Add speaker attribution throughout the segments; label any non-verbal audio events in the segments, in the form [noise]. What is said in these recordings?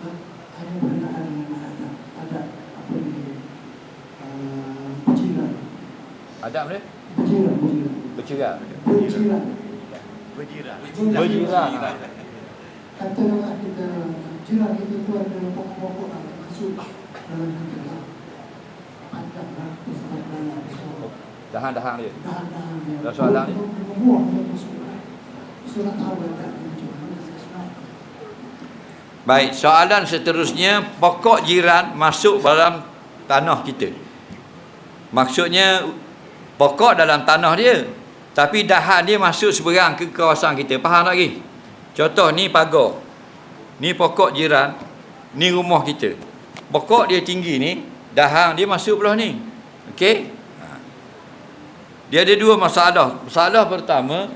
Speaker 1: hanya berkenaan dengan adat, adat apa ni, uh, berjiran,
Speaker 2: Adab dia
Speaker 1: berjiran, berjiran,
Speaker 2: bercerai.
Speaker 1: berjiran.
Speaker 3: Berjiran.
Speaker 2: Berjiran.
Speaker 1: Katakanlah kita jiran kita tu ada pokok-pokok yang masuk dalam kita lah. Panjang lah, kesempatan lah, so,
Speaker 2: Dahan-dahan dia.
Speaker 1: dahan-dahan dia.
Speaker 2: Dah soalan ni?
Speaker 1: Dia masuk. So, nak tahu adat dia macam mana, sebab
Speaker 2: Baik, soalan seterusnya pokok jiran masuk dalam tanah kita. Maksudnya pokok dalam tanah dia, tapi dahan dia masuk seberang ke kawasan kita. Faham lagi? Contoh ni pagar. Ni pokok jiran, ni rumah kita. Pokok dia tinggi ni, dahan dia masuk belah ni. Okey? Ha. Dia ada dua masalah. Masalah pertama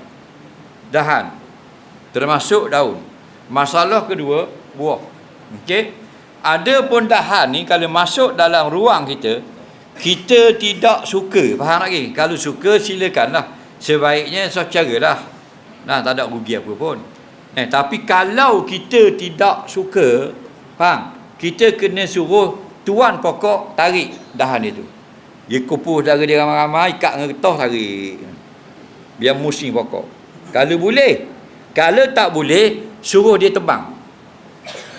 Speaker 2: dahan. Termasuk daun. Masalah kedua buah. Okey. Ada pun dahan ni kalau masuk dalam ruang kita, kita tidak suka. Faham lagi? Kalau suka silakanlah. Sebaiknya secaralah. Nah, tak ada rugi apa pun. Eh, tapi kalau kita tidak suka, faham? Kita kena suruh tuan pokok tarik dahan dia tu. Dia kupuh darah dia ramai-ramai, ikat dengan getah tarik. Biar musing pokok. Kalau boleh. Kalau tak boleh, suruh dia tebang.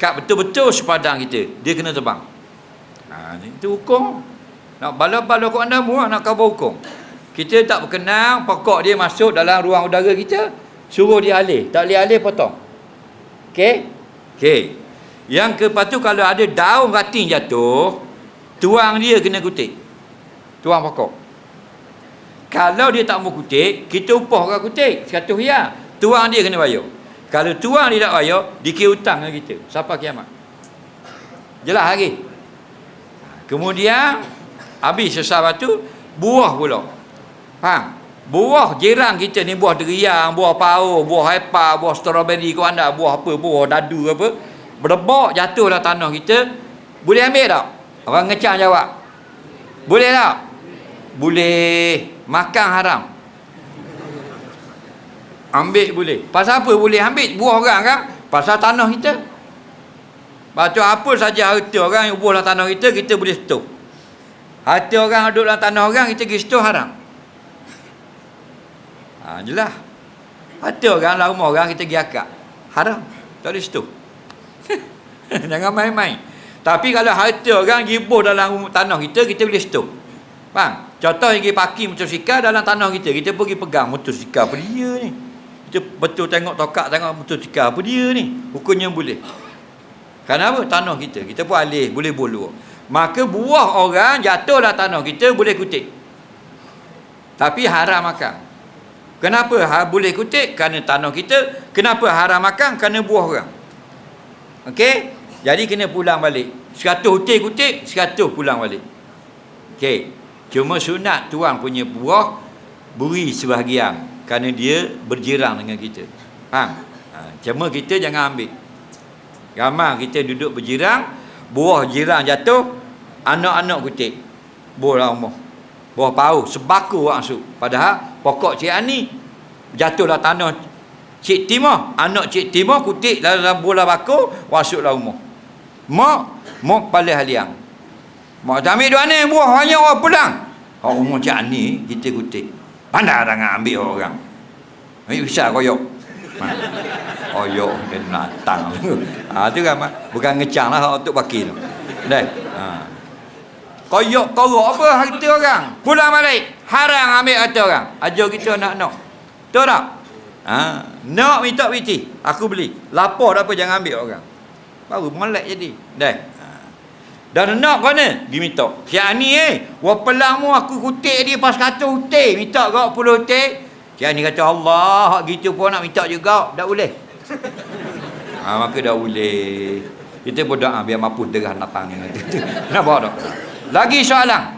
Speaker 2: Kat betul-betul sepadang kita, dia kena tebang. Ha, itu hukum. Nak bala-bala kau anda muak nak kau hukum. Kita tak berkenang pokok dia masuk dalam ruang udara kita, suruh dia alih. Tak boleh alih potong. Okey? Okey. Yang keempat tu kalau ada daun rating jatuh, tuang dia kena kutik. Tuang pokok. Kalau dia tak mau kutik, kita upah orang kutik. Seratus ya. Tuang dia kena bayar. Kalau tuang dia tak bayar, dikira hutang dengan kita. Sampai kiamat. Jelas lagi? Kemudian, habis sesama tu, buah pula. Faham? Buah jiran kita ni buah deriang, buah pau, buah epa, buah strawberry kau anda, buah apa, buah dadu apa. Berdebak jatuh dalam tanah kita. Boleh ambil tak? Orang ngecam jawab. Boleh tak? Boleh. Makan haram. Ambil boleh. Pasal apa boleh ambil buah orang kan? Pasal tanah kita. Batu apa saja harta orang yang dalam tanah kita, kita boleh setuh. Harta orang duduk dalam tanah orang, kita pergi setuh haram. Ha, jelas. Harta orang dalam rumah orang, kita pergi akak. Haram. Tak boleh setuh. [laughs] Jangan main-main. Tapi kalau harta orang gibuh dalam rumah, tanah kita, kita boleh setuh. Faham? Contoh yang pergi parking motosikal dalam tanah kita, kita pergi pegang motosikal apa dia ni? Kita betul tengok tokak tengok motosikal apa dia ni? Hukumnya boleh. Kenapa? Tanah kita. Kita pun alih, boleh bolu. Maka buah orang jatuh dalam tanah kita boleh kutik. Tapi haram makan. Kenapa ha, boleh kutik? Kerana tanah kita. Kenapa haram makan? Kerana buah orang. Okey? Jadi kena pulang balik. 100 kutik-kutik, 100 pulang balik. Okey. Cuma sunat tuang punya buah beri sebahagian kerana dia berjirang dengan kita. Faham? Ha, cuma kita jangan ambil. Ramai kita duduk berjirang, buah jirang jatuh, anak-anak kutik. Buah rumah. Buah pau, sebaku masuk. Padahal pokok Cik Ani jatuh dalam tanah Cik Timah. Anak Cik Timah kutik dalam bola baku, masuk dalam rumah. Mak, mak paling haliang. Mak tak ambil dua ni, buah hanya orang pulang. Orang rumah Cik Ani, kita kutik. Pandai tangan ambil orang. Ambil besar koyok. Koyok dia natang. ha, tu kan, bukan ngecang lah untuk pakai tu. Dah. Ha. Koyok korok apa harta orang. Pulang balik. Haram ambil harta orang. Ajar kita nak-nak. Tahu tak? Ha. Nak minta piti. Aku beli. Lapor apa jangan ambil orang. Baru melek jadi. Dah. Dan nak kau ni? Pergi minta. Siap ni eh. Wah pelang mu aku kutik dia pas kata utik. Minta kau puluh utik. Siap ni kata Allah. Gitu pun nak minta juga. Tak boleh. Ha, [laughs] maka dah boleh. Kita berdoa biar mampu derah datang ni. [laughs] Nampak tak? Lagi soalan.